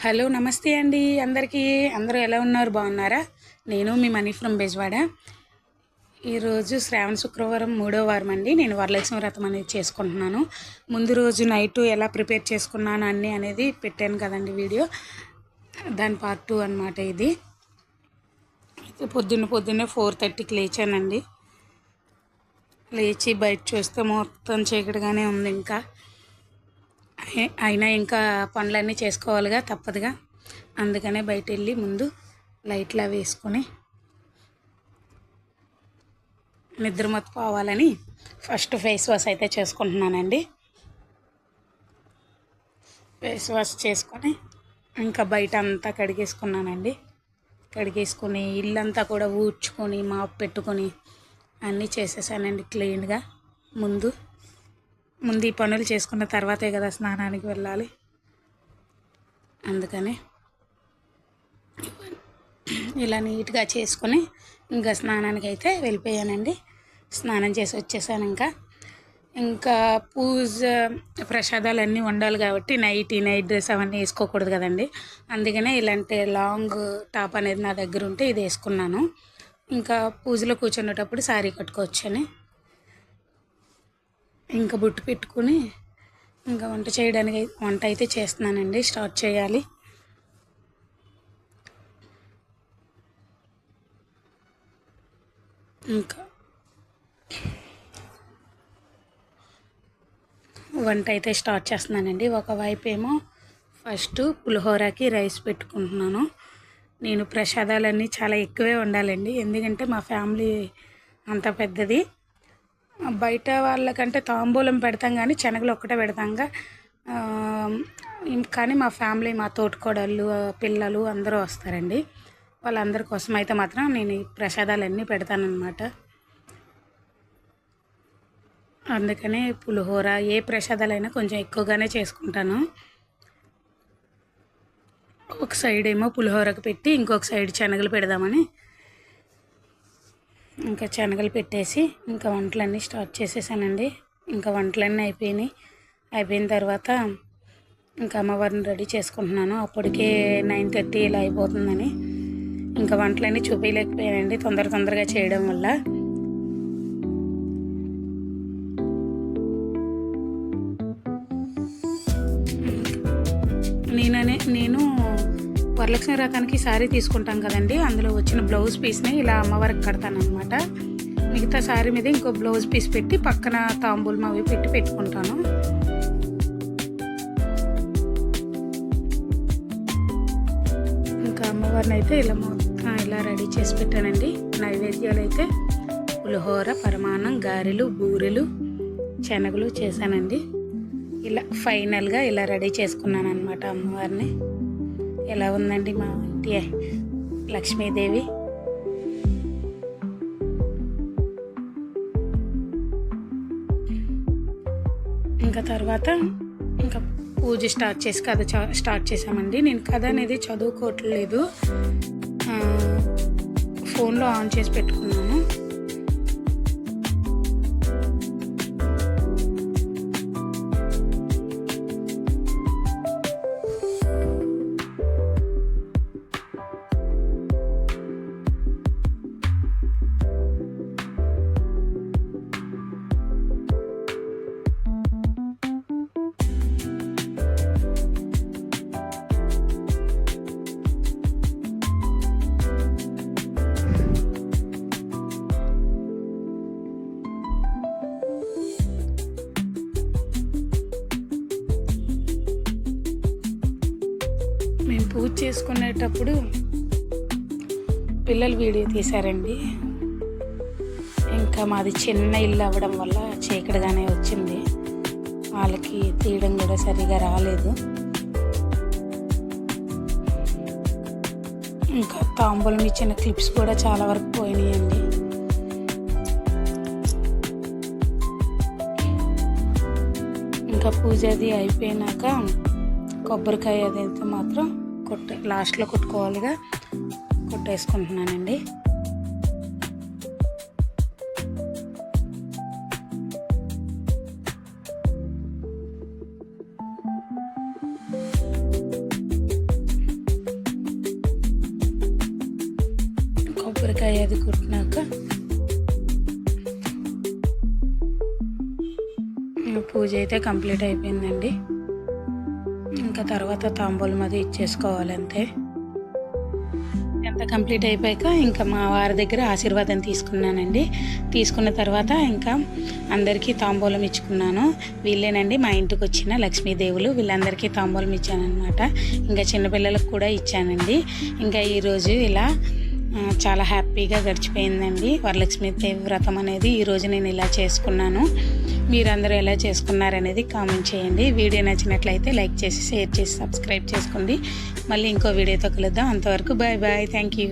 Hello నమస్తే అండి అందరికీ. అందరూ ఎలా ఉన్నారు? బాగున్నారా? నేను మీ మనీ ఫ్రమ్ బెజవాడ. ఈరోజు శ్రావణ శుక్రవారం మూడో వారం అండి. నేను వరలక్ష్మి వ్రతం అనేది చేసుకుంటున్నాను. ముందు రోజు నైట్ ఎలా ప్రిపేర్ చేసుకున్నాను అన్నీ అనేది పెట్టాను కదండి వీడియో. దాని పార్ట్ టూ అనమాట ఇది. పొద్దున్న పొద్దున్నే ఫోర్ థర్టీకి లేచానండి. లేచి బయట చూస్తే మొత్తం చీకటిగానే ఉంది ఇంకా. అయినా ఇంకా పనులన్నీ చేసుకోవాలిగా తప్పదుగా. అందుకనే బయట వెళ్ళి ముందు లైట్లా వేసుకొని నిద్రమత్తు పోవాలని ఫస్ట్ ఫేస్ వాష్ అయితే చేసుకుంటున్నానండి. ఫేస్ వాష్ చేసుకొని ఇంకా బయట అంతా కడిగేసుకున్నానండి. కడిగేసుకొని ఇల్లంతా కూడా ఊడ్చుకొని మాప్ పెట్టుకొని అన్నీ చేసేసానండి క్లీన్గా. ముందు ముందు ఈ పనులు చేసుకున్న తర్వాతే కదా స్నానానికి వెళ్ళాలి. అందుకని ఇలా నీట్గా చేసుకొని ఇంకా స్నానానికి అయితే వెళ్ళిపోయానండి. స్నానం చేసి వచ్చేసాను ఇంకా. ఇంకా పూజ ప్రసాదాలు అన్నీ వండాలి కాబట్టి నైట్ ఈ నైట్ డ్రెస్ అవన్నీ వేసుకోకూడదు కదండి. అందుకనే ఇలాంటి లాంగ్ టాప్ అనేది నా దగ్గర ఉంటే ఇది వేసుకున్నాను. ఇంకా పూజలో కూర్చునేటప్పుడు శారీ కట్టుకోవచ్చని. ఇంకా బుట్టు పెట్టుకుని ఇంకా వంట చేయడానికి వంట అయితే చేస్తున్నానండి. స్టార్ట్ చేయాలి. ఇంకా వంట అయితే స్టార్ట్ చేస్తున్నానండి. ఒకవైపు ఏమో ఫస్ట్ పులిహోరకి రైస్ పెట్టుకుంటున్నాను. నేను ప్రసాదాలన్నీ చాలా ఎక్కువే ఉండాలండి ఎందుకంటే మా ఫ్యామిలీ అంత పెద్దది. బయట వాళ్ళకంటే తాంబూలం పెడతాం కానీ శనగలు ఒక్కటే పెడతాంగా కానీ మా ఫ్యామిలీ మా తోటికోడళ్ళు పిల్లలు అందరూ వస్తారండి. వాళ్ళందరి కోసం అయితే మాత్రం నేను ఈ ప్రసాదాలన్నీ పెడతానన్నమాట. అందుకనే పులిహోర ఏ ప్రసాదాలైనా కొంచెం ఎక్కువగానే చేసుకుంటాను. ఒక సైడ్ ఏమో పులిహోరకు పెట్టి ఇంకొక సైడ్ శనగలు పెడదామని ఇంకా శనగలు పెట్టేసి ఇంకా వంటలన్నీ స్టార్ట్ చేసేసానండి. ఇంకా వంటలన్నీ అయిపోయినాయి. అయిపోయిన తర్వాత ఇంకా అమ్మవారిని రెడీ చేసుకుంటున్నాను. అప్పటికే నైన్ థర్టీ ఇలా అయిపోతుందని ఇంకా వంటలన్నీ చూపించలేకపోయానండి తొందర తొందరగా చేయడం వల్ల. నేననే నేను వరలక్ష్మి రకానికి శారీ తీసుకుంటాం కదండి. అందులో వచ్చిన బ్లౌజ్ పీస్ని ఇలా అమ్మవారికి కడతాను అనమాట మిగతా శారీ మీద ఇంకో బ్లౌజ్ పీస్ పెట్టి పక్కన తాంబూలం అవి పెట్టి పెట్టుకుంటాను. ఇంకా అమ్మవారిని అయితే ఇలా మొత్తం ఇలా రెడీ చేసి పెట్టానండి. నైవేద్యాలు అయితే పులిహోర పరమాన్నం గారెలు బూరెలు శనగలు చేశానండి. ఇలా ఫైనల్గా ఇలా రెడీ చేసుకున్నాను అనమాట అమ్మవారిని. ఎలా ఉందండి మా ఇంటి లక్ష్మీదేవి? ఇంకా తర్వాత ఇంకా పూజ స్టార్ట్ చేసి కథ స్టార్ట్ చేసామండి నేను కథ అనేది చదువుకోవట్లేదు. ఫోన్లో ఆన్ చేసి పెట్టుకున్నాను. మేము పూజ చేసుకునేటప్పుడు పిల్లలు వీడియో తీశారండి. ఇంకా మాది చిన్న ఇల్లు అవ్వడం వల్ల చీకటిగానే వచ్చింది. వాళ్ళకి తీయడం కూడా సరిగా రాలేదు. ఇంకా తాంబూలం ఇచ్చిన క్లిప్స్ కూడా చాలా వరకు పోయినాయండి. ఇంకా పూజ అది అయిపోయినాక కొబ్బరికాయ అది అయితే మాత్రం కొట్ట లాస్ట్లో కొట్టుకోవాలిగా. కొట్టేసుకుంటున్నానండి. కొబ్బరికాయ అది కుట్టినాక పూజ అయితే కంప్లీట్ అయిపోయిందండి. ఇంకా తర్వాత తాంబూలం అది ఇచ్చేసుకోవాలి అంతే ఎంత కంప్లీట్ అయిపోయాక ఇంకా మా వారి దగ్గర ఆశీర్వాదం తీసుకున్నానండి. తీసుకున్న తర్వాత ఇంకా అందరికీ తాంబూలం ఇచ్చుకున్నాను. వీళ్ళేనండి మా ఇంటికి వచ్చిన లక్ష్మీదేవులు వీళ్ళందరికీ తాంబూలం ఇచ్చానమాట ఇంకా చిన్నపిల్లలకు కూడా ఇచ్చానండి. ఇంకా ఈరోజు ఇలా చాలా హ్యాపీగా గడిచిపోయిందండి. వరలక్ష్మీదేవి వ్రతం అనేది ఈరోజు నేను ఇలా చేసుకున్నాను. మీరందరూ ఎలా చేసుకున్నారనేది కామెంట్ చేయండి. వీడియో నచ్చినట్లయితే లైక్ చేసి షేర్ చేసి సబ్స్క్రైబ్ చేసుకోండి. మళ్ళీ ఇంకో వీడియోతో కలుద్దాం. అంతవరకు బాయ్ బాయ్. Thank you